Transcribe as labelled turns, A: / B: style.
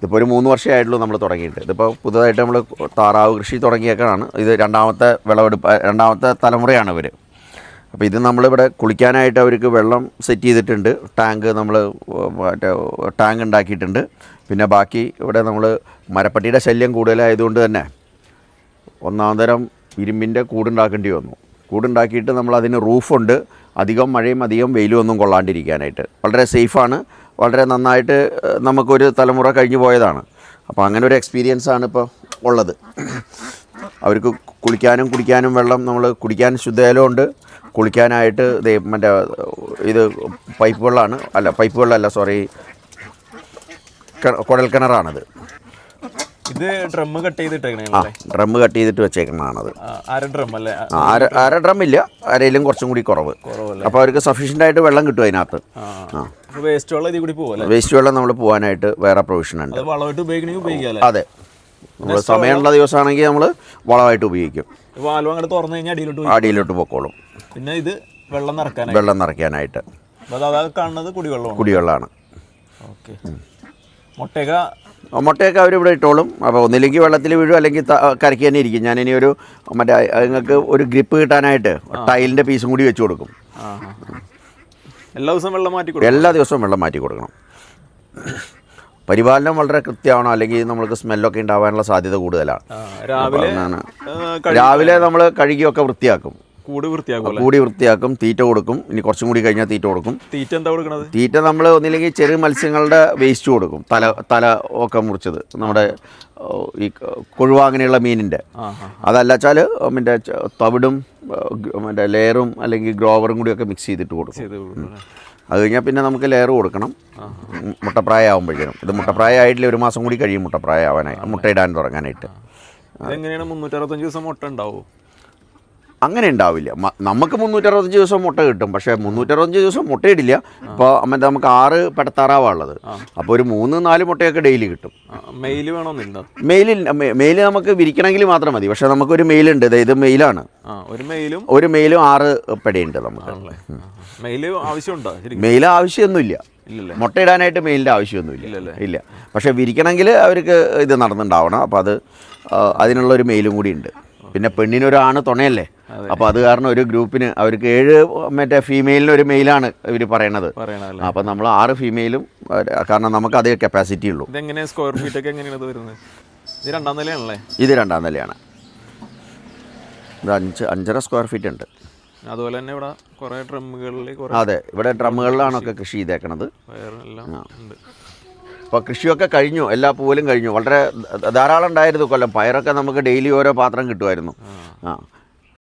A: ഇതിപ്പോൾ ഒരു മൂന്ന് വർഷമായിട്ടുള്ളൂ നമ്മൾ തുടങ്ങിയിട്ട്. ഇതിപ്പോൾ പുതുതായിട്ട് നമ്മൾ താറാവ് കൃഷി തുടങ്ങിയേക്കാണ്. ഇത് രണ്ടാമത്തെ വിളവെടുപ്പ് രണ്ടാമത്തെ തലമുറയാണ് ഇവർ അപ്പോൾ ഇത് നമ്മളിവിടെ കുളിക്കാനായിട്ട് അവർക്ക് വെള്ളം സെറ്റ് ചെയ്തിട്ടുണ്ട്. ടാങ്ക് നമ്മൾ മറ്റേ ടാങ്ക് ഉണ്ടാക്കിയിട്ടുണ്ട്. പിന്നെ ബാക്കി ഇവിടെ നമ്മൾ മരപ്പട്ടിയുടെ ശല്യം കൂടുതലായതുകൊണ്ട് തന്നെ ഒന്നാം തരം ഇരുമ്പിന്റെ കൂടുണ്ടാക്കേണ്ടി വന്നു. കൂടുണ്ടാക്കിയിട്ട് നമ്മൾ അതിന് റൂഫുണ്ട്. അധികം മഴയും അധികം വെയിലും ഒന്നും കൊള്ളാണ്ടിരിക്കാനായിട്ട്. വളരെ സേഫാണ്. വളരെ നന്നായിട്ട് നമുക്കൊരു തലമുറ കഴിഞ്ഞു പോയതാണ്. അപ്പോൾ അങ്ങനെ ഒരു എക്സ്പീരിയൻസ് ആണ് ഇപ്പോൾ ഉള്ളത്. അവർക്ക് കുളിക്കാനും കുടിക്കാനും വെള്ളം നമ്മൾ കുടിക്കാൻ ശുദ്ധജലമുണ്ട് കുളിക്കാനായിട്ട് മറ്റേ ഇത് പൈപ്പ് വെള്ളമാണ് അല്ല പൈപ്പ് വെള്ളമല്ല സോറി കുഴൽ കിണറാണത്
B: ഇത് ഡ്രം കട്ട് ചെയ്തിട്ടേക്കണേ
A: ആ ഡ്രം കട്ട് ചെയ്തിട്ട് വെച്ചേക്കുന്നതാണത്
B: അര ഡ്രം അല്ലേ?
A: അര അര ഡ്രം ഇല്ല അരയിലും കുറച്ചും കൂടി കുറവ്.
B: അപ്പൊ
A: അപ്പോൾ അവർക്ക് സഫീഷ്യന്റ് ആയിട്ട് വെള്ളം കിട്ടും അതിനകത്ത്.
B: ആ വേസ്റ്റ് വെള്ളം ഇതിൽ കൂടി പോവല്ലേ
A: വേസ്റ്റ് വെള്ളം നമ്മൾ പോകാനായിട്ട് വേറെ പ്രൊവിഷൻ ഉണ്ട്.
B: അത് വളമായിട്ട് ഉപയോഗിക്കണമെങ്കിൽ ഉപയോഗിക്കാം
A: അതെ. നമ്മൾ സമയമുള്ള ദിവസമാണെങ്കിൽ നമ്മൾ വളമായിട്ട് ഉപയോഗിക്കും.
B: വാൽവ് അങ്ങോട്ട് തുറന്നു കഴിഞ്ഞാൽ അടിയിലോട്ട്
A: അടിയിലോട്ട് പൊക്കോളും.
B: പിന്നെ ഇത് വെള്ളം നിറക്കാനായി
A: വെള്ളം നിറയ്ക്കാനായിട്ട്.
B: അപ്പൊ അത് കാണുന്നത് കുടിവെള്ളമാണ്.
A: കുടിവെള്ളമാണ്.
B: ഓക്കെ മുട്ടയൊക്കെ
A: മുട്ടയൊക്കെ അവർ ഇവിടെ ഇട്ടോളും. അപ്പോൾ ഒന്നില്ലെങ്കിൽ വെള്ളത്തിൽ വീഴും അല്ലെങ്കിൽ കരക്കി തന്നെ ഇരിക്കും. ഞാനിനി ഒരു മറ്റേ നിങ്ങൾക്ക് ഒരു ഗ്രിപ്പ് കിട്ടാനായിട്ട് ടൈലിന്റെ പീസും കൂടി വെച്ച് കൊടുക്കും.
B: എല്ലാ ദിവസവും വെള്ളം മാറ്റി കൊടുക്കും?
A: എല്ലാ ദിവസവും വെള്ളം മാറ്റി കൊടുക്കണം. പരിപാലനം വളരെ കൃത്യമാണോ? അല്ലെങ്കിൽ നമ്മൾക്ക് സ്മെല്ലൊക്കെ ഉണ്ടാവാനുള്ള സാധ്യത കൂടുതലാണ്.
B: രാവിലെ
A: രാവിലെ നമ്മൾ കഴുകിയൊക്കെ വൃത്തിയാക്കും.
B: കൂട് വൃത്തിയാക്കും
A: കൂടി വൃത്തിയാക്കും തീറ്റ കൊടുക്കും. ഇനി കുറച്ചും കൂടി കഴിഞ്ഞാൽ തീറ്റ കൊടുക്കും.
B: തീറ്റ എന്താ കൊടുക്കുന്നത്
A: തീറ്റ നമ്മൾ ഒന്നില്ലെങ്കിൽ ചെറിയ മത്സ്യങ്ങളുടെ വേസ്റ്റ് കൊടുക്കും. തല തല ഒക്കെ മുറിച്ചത്. നമ്മുടെ ഈ കൊഴുവ അങ്ങനെയുള്ള മീനിന്റെ
B: ആ ആ
A: അതല്ല വെച്ചാൽ മറ്റേ തവിടും മറ്റേ ലെയറും അല്ലെങ്കിൽ ഗ്രോവറും കൂടിയൊക്കെ മിക്സ് ചെയ്തിട്ട് കൊടുക്കും. അത് കഴിഞ്ഞാൽ പിന്നെ നമുക്ക് ലെയർ കൊടുക്കണം. മുട്ടപ്രായ ആകുമ്പോഴേക്കും ഇത് മുട്ടപ്രായ ആയിട്ടില്ല ഒരു മാസം കൂടി കഴിയും മുട്ടപ്രായ ആവാനായി മുട്ടയിടാൻ തുടങ്ങാനായിട്ട്.
B: ഇതെങ്ങനെയാണ് മുന്നൂറ്ററുപത്തഞ്ച് ദിവസം മുട്ട ഉണ്ടാവും?
A: അങ്ങനെ ഉണ്ടാവില്ല. നമുക്ക് മുന്നൂറ്ററുപത്തഞ്ച് ദിവസം മുട്ട കിട്ടും. പക്ഷേ മുന്നൂറ്ററുപത്തഞ്ച് ദിവസം മുട്ടയിടില്ല ഇപ്പോൾ മറ്റേ നമുക്ക് ആറ് പെടത്താറാവുള്ളത് അപ്പോൾ ഒരു മൂന്ന് നാല് മുട്ടയൊക്കെ ഡെയിലി കിട്ടും.
B: മെയിൽ വേണമെന്നില്ല
A: മെയിലിൽ മെയിൽ നമുക്ക് വിരിക്കണമെങ്കിൽ മാത്രം മതി. പക്ഷേ നമുക്കൊരു മെയിലുണ്ട് ഇത് മെയിലാണ്
B: ഒരു മെയിലും
A: ഒരു മെയിലും ആറ് പെടയുണ്ട് നമുക്ക്.
B: മെയിൽ ആവശ്യമുണ്ടോ
A: മെയിൽ ആവശ്യമൊന്നുമില്ല. മുട്ടയിടാനായിട്ട് മെയിലിന്റെ ആവശ്യമൊന്നുമില്ല. ഇല്ല. പക്ഷേ വിരിക്കണമെങ്കിൽ അവർക്ക് ഇത് നടന്നുണ്ടാവണം. അപ്പോൾ അത് അതിനുള്ള ഒരു മെയിലും കൂടി ഉണ്ട്. പിന്നെ പെണ്ണിനൊരാണ് തുണയല്ലേ? അപ്പോൾ അത് കാരണം ഒരു ഗ്രൂപ്പിന് അവർക്ക് ഏഴ് മറ്റേ ഫീമെയിലിന് ഒരു മെയിലാണ് ഇവർ പറയണത്.
B: അപ്പൊ
A: അപ്പോൾ നമ്മൾ ആറ് ഫീമെയിലും കാരണം നമുക്ക് അതേ കപ്പാസിറ്റി ഉള്ളൂ.
B: ഇതെങ്ങനെ സ്ക്വയർ ഫീറ്റ് ഒക്കെ എങ്ങനെയാണ് ഇത് വരുന്നത്? ഇത് രണ്ടാം നിലയാണല്ലേ?
A: ഇത് രണ്ടാം നിലയാണ്. ഇത് അഞ്ച് അഞ്ചര സ്ക്വയർ ഫീറ്റ് ഉണ്ട്.
B: അതുപോലെ തന്നെ ഇവിടെ കുറെ ഡ്രമ്മുകളിൽ
A: അതെ ഇവിടെ ഡ്രമ്മുകളിലാണൊക്കെ കൃഷി ചെയ്തേക്കണത്. അപ്പോൾ കൃഷിയൊക്കെ കഴിഞ്ഞു എല്ലാ പൂവലും കഴിഞ്ഞു. വളരെ ധാരാളം ഉണ്ടായിരുന്നു കൊല്ലം. പയറൊക്കെ നമുക്ക് ഡെയിലി ഓരോ പാത്രം കിട്ടുമായിരുന്നു. ആ.